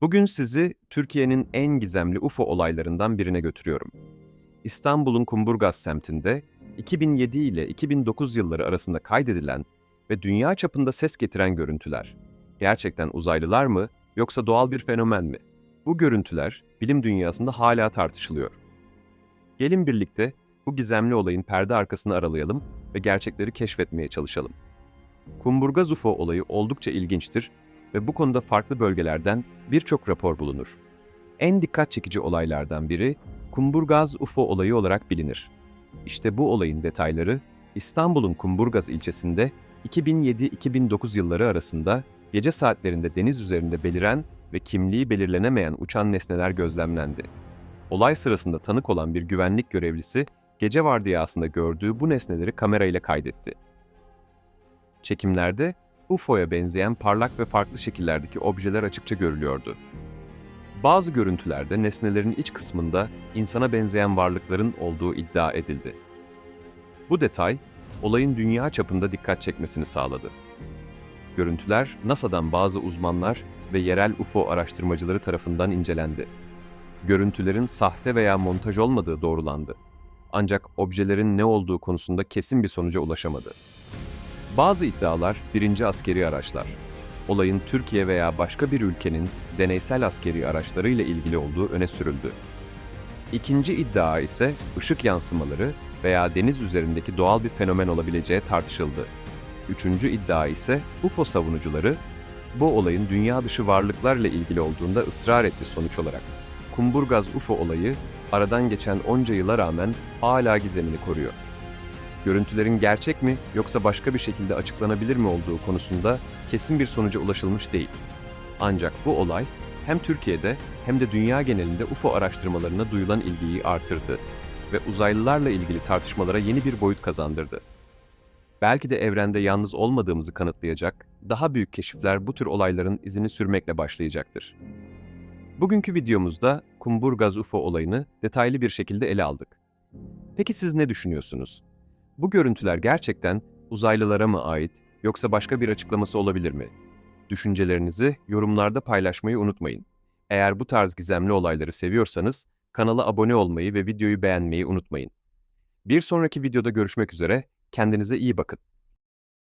Bugün sizi Türkiye'nin en gizemli UFO olaylarından birine götürüyorum. İstanbul'un Kumburgaz semtinde 2007 ile 2009 yılları arasında kaydedilen ve dünya çapında ses getiren görüntüler. Gerçekten uzaylılar mı yoksa doğal bir fenomen mi? Bu görüntüler bilim dünyasında hala tartışılıyor. Gelin birlikte bu gizemli olayın perde arkasını aralayalım ve gerçekleri keşfetmeye çalışalım. Kumburgaz UFO olayı oldukça ilginçtir ve bu konuda farklı bölgelerden birçok rapor bulunur. En dikkat çekici olaylardan biri Kumburgaz UFO olayı olarak bilinir. İşte bu olayın detayları İstanbul'un Kumburgaz ilçesinde 2007-2009 yılları arasında gece saatlerinde deniz üzerinde beliren ve kimliği belirlenemeyen uçan nesneler gözlemlendi. Olay sırasında tanık olan bir güvenlik görevlisi gece vardiyasında gördüğü bu nesneleri kamerayla kaydetti. Çekimlerde UFO'ya benzeyen parlak ve farklı şekillerdeki objeler açıkça görülüyordu. Bazı görüntülerde nesnelerin iç kısmında insana benzeyen varlıkların olduğu iddia edildi. Bu detay, olayın dünya çapında dikkat çekmesini sağladı. Görüntüler, NASA'dan bazı uzmanlar ve yerel UFO araştırmacıları tarafından incelendi. Görüntülerin sahte veya montaj olmadığı doğrulandı. Ancak objelerin ne olduğu konusunda kesin bir sonuca ulaşamadı. Bazı iddialar birinci askeri araçlar. Olayın Türkiye veya başka bir ülkenin deneysel askeri araçlarıyla ilgili olduğu öne sürüldü. İkinci iddia ise ışık yansımaları veya deniz üzerindeki doğal bir fenomen olabileceği tartışıldı. Üçüncü iddia ise UFO savunucuları bu olayın dünya dışı varlıklarla ilgili olduğunda ısrar etti sonuç olarak. Kumburgaz UFO olayı aradan geçen onca yıla rağmen hala gizemini koruyor görüntülerin gerçek mi yoksa başka bir şekilde açıklanabilir mi olduğu konusunda kesin bir sonuca ulaşılmış değil. Ancak bu olay hem Türkiye'de hem de dünya genelinde UFO araştırmalarına duyulan ilgiyi artırdı ve uzaylılarla ilgili tartışmalara yeni bir boyut kazandırdı. Belki de evrende yalnız olmadığımızı kanıtlayacak daha büyük keşifler bu tür olayların izini sürmekle başlayacaktır. Bugünkü videomuzda Kumburgaz UFO olayını detaylı bir şekilde ele aldık. Peki siz ne düşünüyorsunuz? Bu görüntüler gerçekten uzaylılara mı ait yoksa başka bir açıklaması olabilir mi? Düşüncelerinizi yorumlarda paylaşmayı unutmayın. Eğer bu tarz gizemli olayları seviyorsanız kanala abone olmayı ve videoyu beğenmeyi unutmayın. Bir sonraki videoda görüşmek üzere, kendinize iyi bakın.